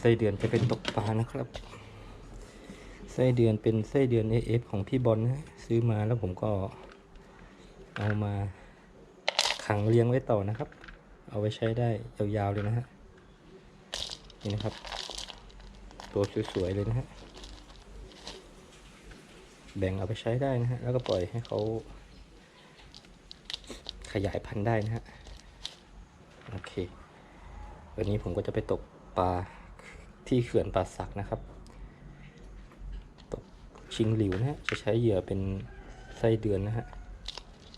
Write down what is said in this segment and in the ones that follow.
ไส้เดือนจะเป็นตกปลานะครับ ไส้เดือนเป็นไส้เดือน AF ของพี่บอลนะซื้อมาแล้วผมก็ เอามาขังเลี้ยงไว้ต่อนะครับ เอาไว้ใช้ได้ยาวๆเลยนะฮะนี่นะครับ ตัวสวยๆเลยนะฮะแบ่งเอาไปใช้ได้นะฮะแล้วก็ปล่อยให้เขาขยายพันธุ์ได้นะฮะโอเค วันนี้ผมก็จะไปตกปลา ที่เขื่อนป่าสักนะครับตกชิงหลิวนะฮะจะใช้เหยื่อเป็นไส้เดือนนะฮะ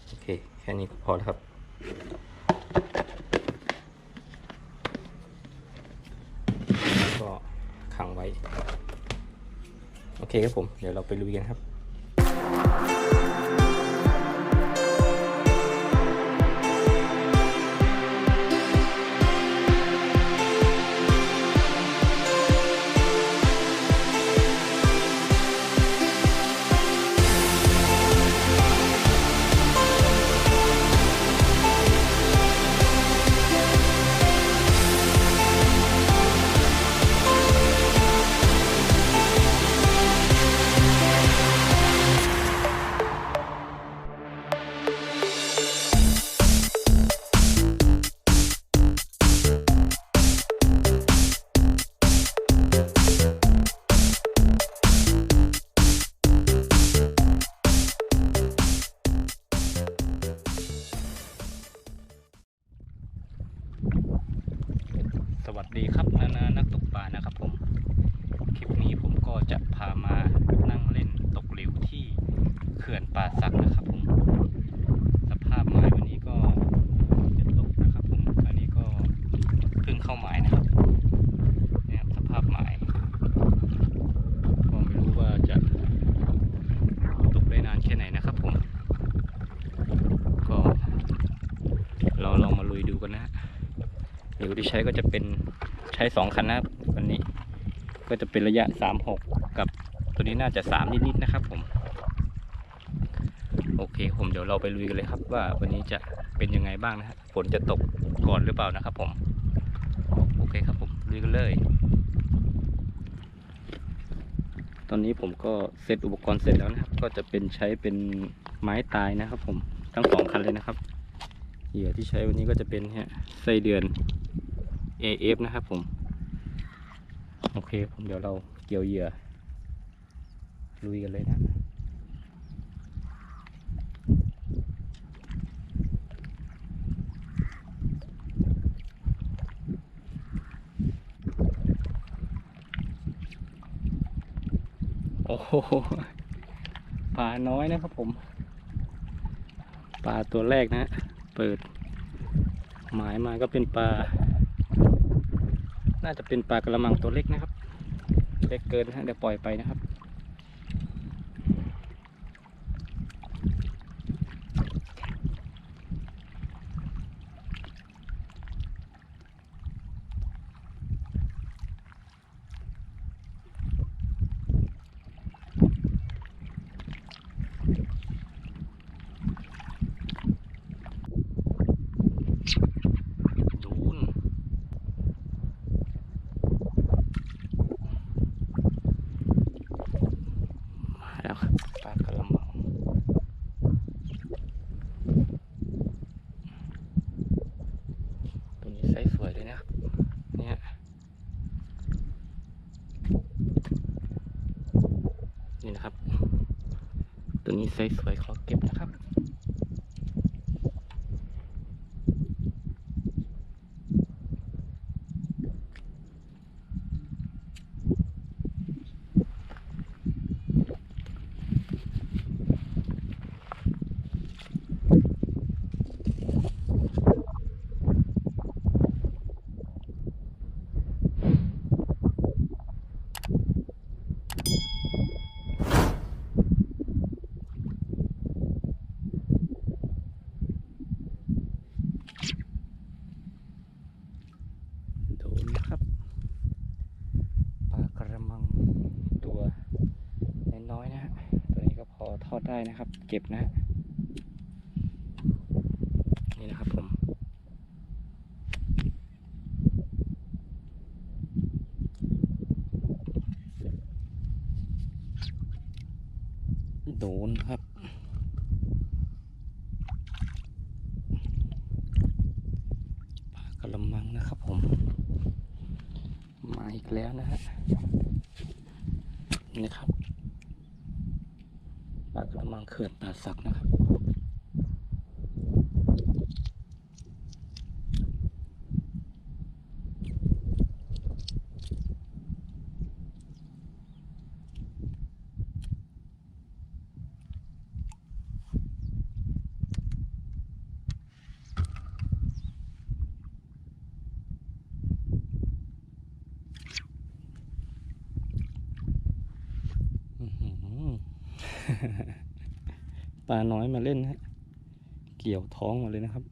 โอเคแค่นี้ก็พอแล้วครับก็ขังไว้ โอเคครับผม เดี๋ยวเราไปลุยกันครับ สวัสดีครับนานานักตกปลานะครับผม คลิปนี้ผมก็จะพามานั่งเล่นตกหลิวที่เขื่อนป่าสักนะครับผม สภาพหมายวันนี้ก็จะตกนะครับผม อันนี้ก็เพิ่งเข้าหมายนะครับเนี่ยครับสภาพหมาย ก็ไม่รู้ว่าจะตกได้นานแค่ไหนนะครับผม ก็เราลองมาลุยดูกันนะฮะ หลิว ที่ใช้ก็จะเป็นใช้สองคันนะครับวันนี้ ก็จะเป็นระยะสามหกกับตัวนี้น่าจะสามนิดๆนะครับผม โอเคผมเดี๋ยวเราไปลุยกันเลยครับ ว่าวันนี้จะเป็นยังไงบ้างนะฮะฝนจะตกก่อนหรือเปล่านะครับผม โอเคครับผมลุยกันเลยตอนนี้ผมก็เซตอุปกรณ์เสร็จแล้วนะครับ ก็จะเป็นใช้เป็นไม้ตายนะครับ ผมทั้งสองคันเลยนะครับ เหยื่อที่ใช้วันนี้ก็จะเป็นฮะไส้เดือน AF นะครับผม โอเคผมเดี๋ยวเราเกี่ยวเหยื่อ ลุยกันเลยนะโอ้โหปลาน้อยนะครับผมปลาตัวแรกนะฮะเปิด หมายมาก็เป็นปลา น่าจะเป็นปลากระมังตัวเล็กนะครับ เล็กเกินนะฮะเดี๋ยวปล่อยไปนะครับ ดูนมาแล้วครับปลากระมังตัวนี้ไซส์สวยเลยนะครับ เนี่ยนี่นะครับ ตัว นี้สวยๆขอเก็บนะ ได้นะครับ เก็บนะ นี่นะครับผม โดนครับปลากระมังนะครับผม มาอีกแล้วนะฮะ นะครับ ปลากระมังเขื่อนป่าสักนะครับ อื้อหือ ปลาน้อยมาเล่นนะฮะเกี่ยวท้องมาเลยนะครับ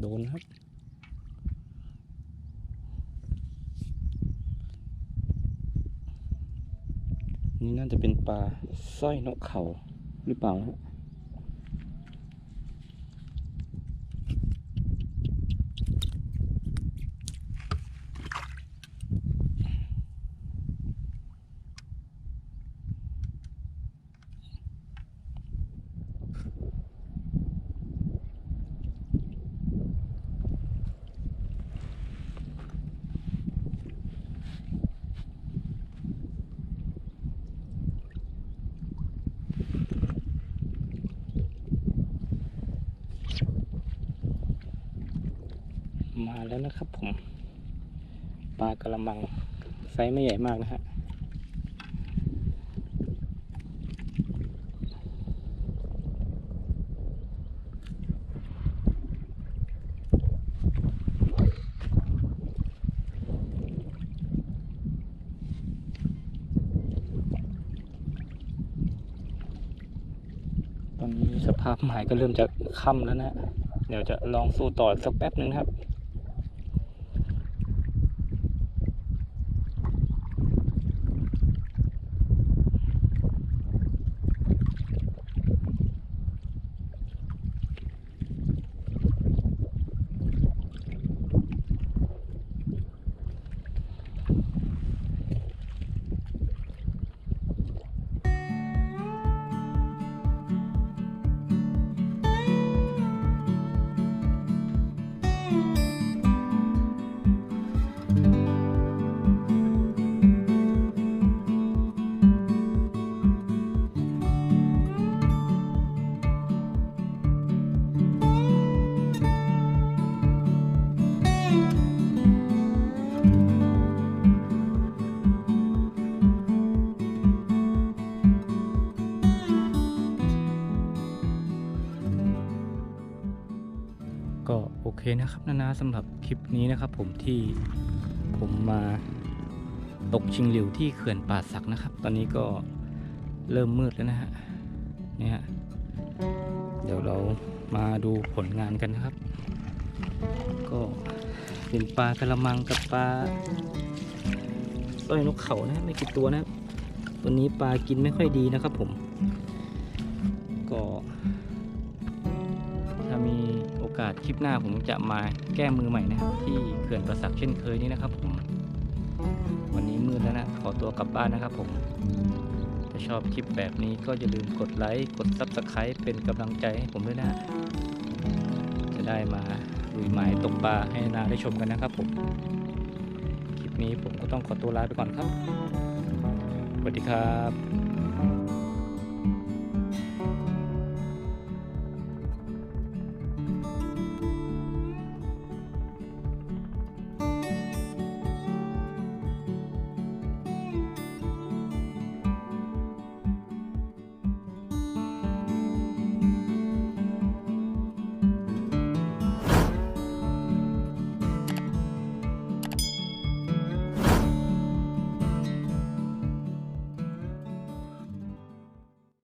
โดนครับ นี่น่าจะเป็นปลาสร้อยนกเขาหรือเปล่าฮะ มาแล้วนะครับผม ปลากระมัง ไซส์ไม่ใหญ่มากนะฮะตอนนี้สภาพหมายก็เริ่มจะค่ำแล้วนะฮะเดี๋ยวจะลองสู้ต่อสักแป๊บหนึ่งครับ เคนะครับนานาสำหรับคลิปนี้นะครับผมที่ผมมาตกชิงหลิวที่เขื่อนป่าสักนะครับ ตอนนี้ก็เริ่มมืดแล้วนะฮะเนี่ยฮะเดี๋ยวเรามาดูผลงานกันนะครับ ก็เป็นปลากระมังกับปลาสร้อยนกเขานะฮะไม่กี่ตัวนะ ตัวนี้ปลากินไม่ค่อยดีนะครับผม ก็ คลิปหน้าผมจะมาแก้มือใหม่นะครับ ที่เขื่อนประสักเช่นเคยนี่นะครับผมวันนี้มืดแล้วนะ ขอตัวกลับบ้านนะครับผมถ้าชอบคลิปแบบนี้ก็อย่าลืมกดไลค์กด Subscribe เป็นกำลังใจให้ผมด้วยนะ จะได้มาลุยหมายตกปลาให้นาได้ชมกันนะครับผมคลิปนี้ผมก็ต้องขอตัวลาไปก่อนครับสวัสดีครับ